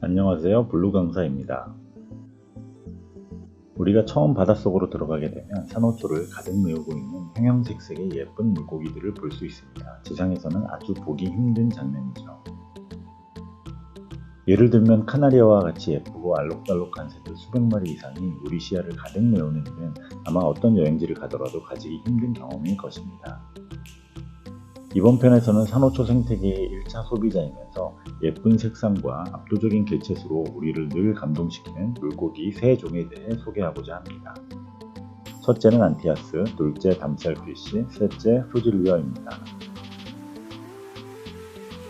안녕하세요. 블루 강사입니다. 우리가 처음 바닷속으로 들어가게 되면 산호초를 가득 메우고 있는 형형색색의 예쁜 물고기들을 볼 수 있습니다. 지상에서는 아주 보기 힘든 장면이죠. 예를 들면 카나리아와 같이 예쁘고 알록달록한 새들 수백 마리 이상이 우리 시야를 가득 메우는 일은 아마 어떤 여행지를 가더라도 가지기 힘든 경험일 것입니다. 이번 편에서는 산호초 생태계의 1차 소비자이면서 예쁜 색상과 압도적인 개체수로 우리를 늘 감동시키는 물고기 세 종에 대해 소개하고자 합니다. 첫째는 안티아스, 둘째 담살피쉬, 셋째 후질리어입니다.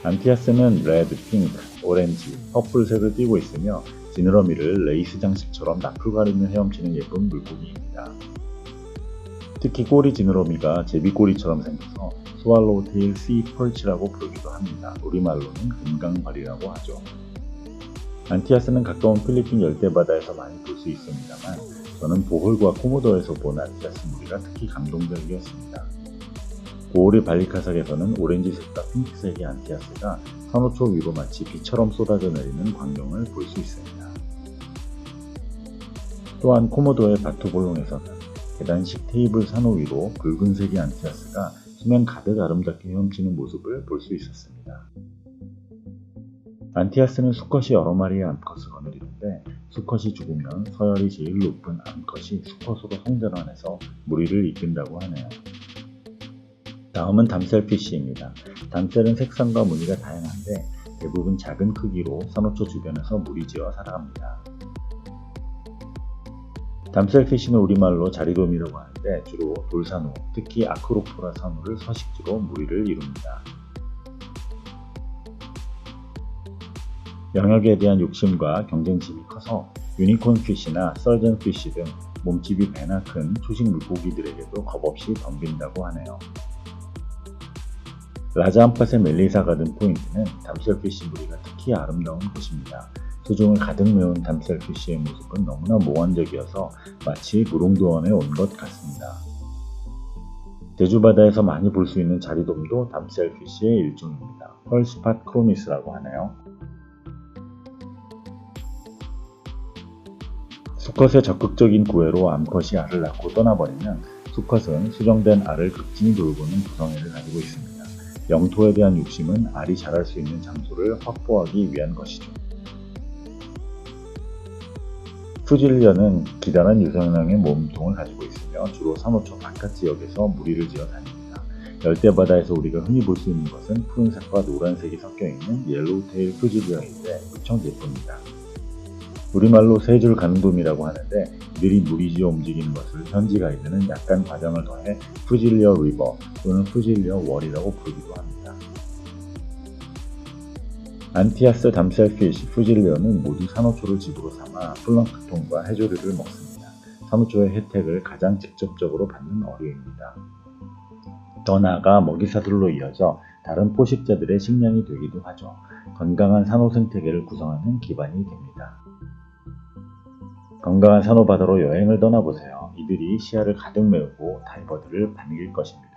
안티아스는 레드, 핑크, 오렌지, 퍼플색을 띠고 있으며 지느러미를 레이스 장식처럼 나풀가리며 헤엄치는 예쁜 물고기입니다. 특히 꼬리 지느러미가 제비꼬리처럼 생겨서 스왈로우 테일 씨 펄치라고 부르기도 합니다. 우리말로는 금강발이라고 하죠. 안티아스는 가까운 필리핀 열대바다에서 많이 볼 수 있습니다만 저는 보홀과 코모도에서 본 안티아스 무리가 특히 감동적이었습니다. 보홀의 발리카삭에서는 오렌지색과 핑크색의 안티아스가 산호초 위로 마치 비처럼 쏟아져 내리는 광경을 볼 수 있습니다. 또한 코모도의 바투볼롱에서는 계단식 테이블 산호 위로 붉은색의 안티아스가 수면 가득 아름답게 헤엄치는 모습을 볼 수 있었습니다. 안티아스는 수컷이 여러 마리의 암컷을 거느리는데 수컷이 죽으면 서열이 제일 높은 암컷이 수컷으로 성전환해서 무리를 이끈다고 하네요. 다음은 담셀피쉬입니다. 담셀은 색상과 무늬가 다양한데 대부분 작은 크기로 산호초 주변에서 무리지어 살아갑니다. 담셀피쉬는 우리말로 자리돔이라고 하는데 주로 돌산호, 특히 아크로포라 산호를 서식지로 무리를 이룹니다. 영역에 대한 욕심과 경쟁심이 커서 유니콘피쉬나 썰전피쉬 등 몸집이 배나 큰 초식 물고기들에게도 겁없이 덤빈다고 하네요. 라자암팟의 멜리사 가든 포인트는 담셀피쉬 무리가 특히 아름다운 곳입니다. 수중을 가득 메운 담셀 피쉬의 모습은 너무나 몽환적이어서 마치 무릉도원에 온 것 같습니다. 제주 바다에서 많이 볼 수 있는 자리돔도 담셀피쉬의 일종입니다. 펄스팟 크로미스라고 하네요. 수컷의 적극적인 구애로 암컷이 알을 낳고 떠나버리면 수컷은 수정된 알을 극진히 돌보는 구성애를 가지고 있습니다. 영토에 대한 욕심은 알이 자랄 수 있는 장소를 확보하기 위한 것이죠. 푸질리어는 기다란 유성형의 몸통을 가지고 있으며 주로 산호초 바깥 지역에서 무리를 지어 다닙니다. 열대바다에서 우리가 흔히 볼 수 있는 것은 푸른색과 노란색이 섞여 있는 옐로우테일 푸질리어인데 무척 예쁩니다. 우리말로 세줄 가는돔이라고 하는데 이들이 무리지어 움직이는 것을 현지 가이드는 약간 과장을 더해 푸질리어 리버 또는 푸질리어 월이라고 부르기도 합니다. 안티아스 담셀피쉬 푸질리어는 모두 산호초를 집으로 삼아 플랑크톤과 해조류를 먹습니다. 산호초의 혜택을 가장 직접적으로 받는 어류입니다. 더 나아가 먹이사슬로 이어져 다른 포식자들의 식량이 되기도 하죠. 건강한 산호 생태계를 구성하는 기반이 됩니다. 건강한 산호바다로 여행을 떠나보세요. 이들이 시야를 가득 메우고 다이버들을 반길 것입니다.